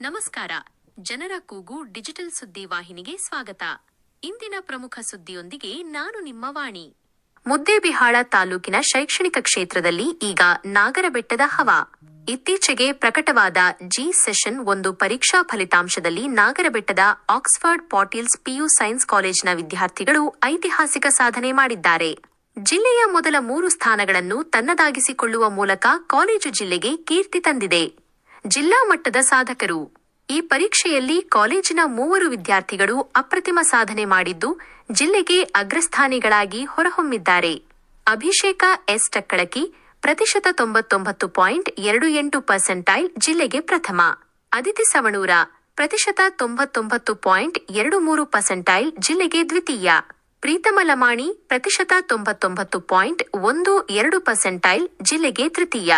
ನಮಸ್ಕಾರ. ಜನರ ಕೂಗು ಡಿಜಿಟಲ್ ಸುದ್ದಿ ವಾಹಿನಿಗೆ ಸ್ವಾಗತ. ಇಂದಿನ ಪ್ರಮುಖ ಸುದ್ದಿಯೊಂದಿಗೆ ನಾನು ನಿಮ್ಮ ವಾಣಿ. ಮುದ್ದೇಬಿಹಾಳ ತಾಲೂಕಿನ ಶೈಕ್ಷಣಿಕ ಕ್ಷೇತ್ರದಲ್ಲಿ ಈಗ ನಾಗರಬೆಟ್ಟದ ಹವಾ. ಇತ್ತೀಚೆಗೆ ಪ್ರಕಟವಾದ ಜಿ ಸೆಷನ್ ಒಂದು ಪರೀಕ್ಷಾ ಫಲಿತಾಂಶದಲ್ಲಿ ನಾಗರಬೆಟ್ಟದ ಆಕ್ಸ್ಫರ್ಡ್ ಪಾಟೀಲ್ಸ್ ಪಿಯು ಸೈನ್ಸ್ ಕಾಲೇಜಿನ ವಿದ್ಯಾರ್ಥಿಗಳು ಐತಿಹಾಸಿಕ ಸಾಧನೆ ಮಾಡಿದ್ದಾರೆ. ಜಿಲ್ಲೆಯ ಮೊದಲ ಮೂರು ಸ್ಥಾನಗಳನ್ನು ತನ್ನದಾಗಿಸಿಕೊಳ್ಳುವ ಮೂಲಕ ಕಾಲೇಜು ಜಿಲ್ಲೆಗೆ ಕೀರ್ತಿ ತಂದಿದೆ. ಜಿಲ್ಲಾ ಮಟ್ಟದ ಸಾಧಕರು. ಈ ಪರೀಕ್ಷೆಯಲ್ಲಿ ಕಾಲೇಜಿನ ಮೂವರು ವಿದ್ಯಾರ್ಥಿಗಳು ಅಪ್ರತಿಮ ಸಾಧನೆ ಮಾಡಿದ್ದು, ಜಿಲ್ಲೆಗೆ ಅಗ್ರಸ್ಥಾನಿಗಳಾಗಿ ಹೊರಹೊಮ್ಮಿದ್ದಾರೆ. ಅಭಿಷೇಕ ಎಸ್. ಟಕ್ಕಳಕಿ ಪ್ರತಿಶತ ತೊಂಬತ್ತೊಂಬತ್ತು ಪಾಯಿಂಟ್ ಎರಡು ಎಂಟು ಪರ್ಸೆಂಟೈಲ್ ಜಿಲ್ಲೆಗೆ ಪ್ರಥಮ. ಅದಿತಿ ಸವಣೂರ ಪ್ರತಿಶತ ತೊಂಬತ್ತೊಂಬತ್ತು ಪಾಯಿಂಟ್ ಎರಡು ಮೂರು ಪರ್ಸೆಂಟೈಲ್ ಜಿಲ್ಲೆಗೆ ದ್ವಿತೀಯ. ಪ್ರೀತಮ ಲಮಾಣಿ ಪ್ರತಿಶತ ತೊಂಬತ್ತೊಂಬತ್ತು ಪಾಯಿಂಟ್ ಒಂದು ಎರಡು ಪರ್ಸೆಂಟೈಲ್ ಜಿಲ್ಲೆಗೆ ತೃತೀಯ.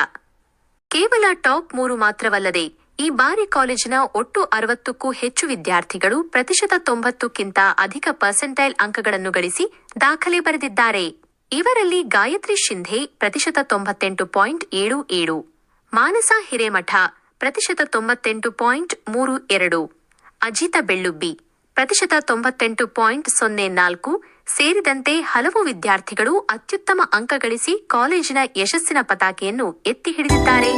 ಕೇವಲ ಟಾಪ್ ಮೂರು ಮಾತ್ರವಲ್ಲದೆ ಈ ಬಾರಿ ಕಾಲೇಜಿನ ಒಟ್ಟು ಅರವತ್ತಕ್ಕೂ ಹೆಚ್ಚು ವಿದ್ಯಾರ್ಥಿಗಳು ಪ್ರತಿಶತ ತೊಂಬತ್ತಕ್ಕಿಂತ ಅಧಿಕ ಪರ್ಸೆಂಟೈಲ್ ಅಂಕಗಳನ್ನು ಗಳಿಸಿ ದಾಖಲೆ ಬರೆದಿದ್ದಾರೆ. ಇವರಲ್ಲಿ ಗಾಯತ್ರಿ ಶಿಂಧೆ ಪ್ರತಿಶತ ತೊಂಬತ್ತೆಂಟು ಪಾಯಿಂಟ್ ಏಳು ಏಳು, ಮಾನಸ ಹಿರೇಮಠ ಪ್ರತಿಶತ ತೊಂಬತ್ತೆಂಟು ಪಾಯಿಂಟ್ ಮೂರು ಎರಡು, ಅಜಿತ ಬೆಳ್ಳುಬ್ಬಿ ಪ್ರತಿಶತ ತೊಂಬತ್ತೆಂಟು ಪಾಯಿಂಟ್ ಸೊನ್ನೆ ನಾಲ್ಕು ಸೇರಿದಂತೆ ಹಲವು ವಿದ್ಯಾರ್ಥಿಗಳು ಅತ್ಯುತ್ತಮ ಅಂಕ ಗಳಿಸಿ ಕಾಲೇಜಿನ ಯಶಸ್ಸಿನ ಪತಾಕೆಯನ್ನು ಎತ್ತಿ ಹಿಡಿದಿದ್ದಾರೆ.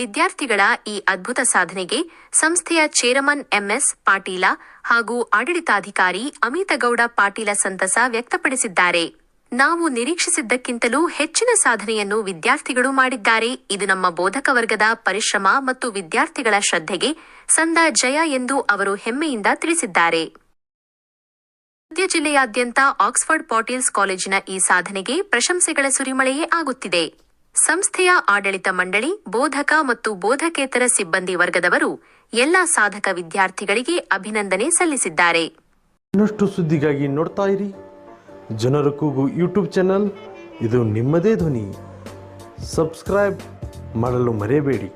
ವಿದ್ಯಾರ್ಥಿಗಳ ಈ ಅದ್ಭುತ ಸಾಧನೆಗೆ ಸಂಸ್ಥೆಯ ಚೇರಮನ್ ಎಂಎಸ್ ಪಾಟೀಲ ಹಾಗೂ ಆಡಳಿತಾಧಿಕಾರಿ ಅಮಿತಗೌಡ ಪಾಟೀಲ ಸಂತಸ ವ್ಯಕ್ತಪಡಿಸಿದ್ದಾರೆ. ನಾವು ನಿರೀಕ್ಷಿಸಿದ್ದಕ್ಕಿಂತಲೂ ಹೆಚ್ಚಿನ ಸಾಧನೆಯನ್ನು ವಿದ್ಯಾರ್ಥಿಗಳು ಮಾಡಿದ್ದಾರೆ. ಇದು ನಮ್ಮ ಬೋಧಕ ವರ್ಗದ ಪರಿಶ್ರಮ ಮತ್ತು ವಿದ್ಯಾರ್ಥಿಗಳ ಶ್ರದ್ಧೆಗೆ ಸಂದ ಜಯ ಎಂದು ಅವರು ಹೆಮ್ಮೆಯಿಂದ ತಿಳಿಸಿದ್ದಾರೆ. ಮಧ್ಯ ಜಿಲ್ಲೆಯಾದ್ಯಂತ ಆಕ್ಸ್ಫರ್ಡ್ ಪಾಟೀಲ್ಸ್ ಕಾಲೇಜಿನ ಈ ಸಾಧನೆಗೆ ಪ್ರಶಂಸೆಗಳ ಸುರಿಮಳೆಯೇ ಆಗುತ್ತಿದೆ. ಸಂಸ್ಥೆಯ ಆಡಳಿತ ಮಂಡಳಿ, ಬೋಧಕ ಮತ್ತು ಬೋಧಕೇತರ ಸಿಬ್ಬಂದಿ ವರ್ಗದವರು ಎಲ್ಲ ಸಾಧಕ ವಿದ್ಯಾರ್ಥಿಗಳಿಗೆ ಅಭಿನಂದನೆ ಸಲ್ಲಿಸಿದ್ದಾರೆ. ಇನ್ನಷ್ಟು ಸುದ್ದಿಗಾಗಿ ನೋಡ್ತಾ ಇರಿ. ಜನರ ಕೂಗು ಯೂಟ್ಯೂಬ್ ಚಾನಲ್. ಇದು ನಿಮ್ಮದೇ ಧ್ವನಿ. ಸಬ್ಸ್ಕ್ರೈಬ್ ಮಾಡಲು ಮರೆಯಬೇಡಿ.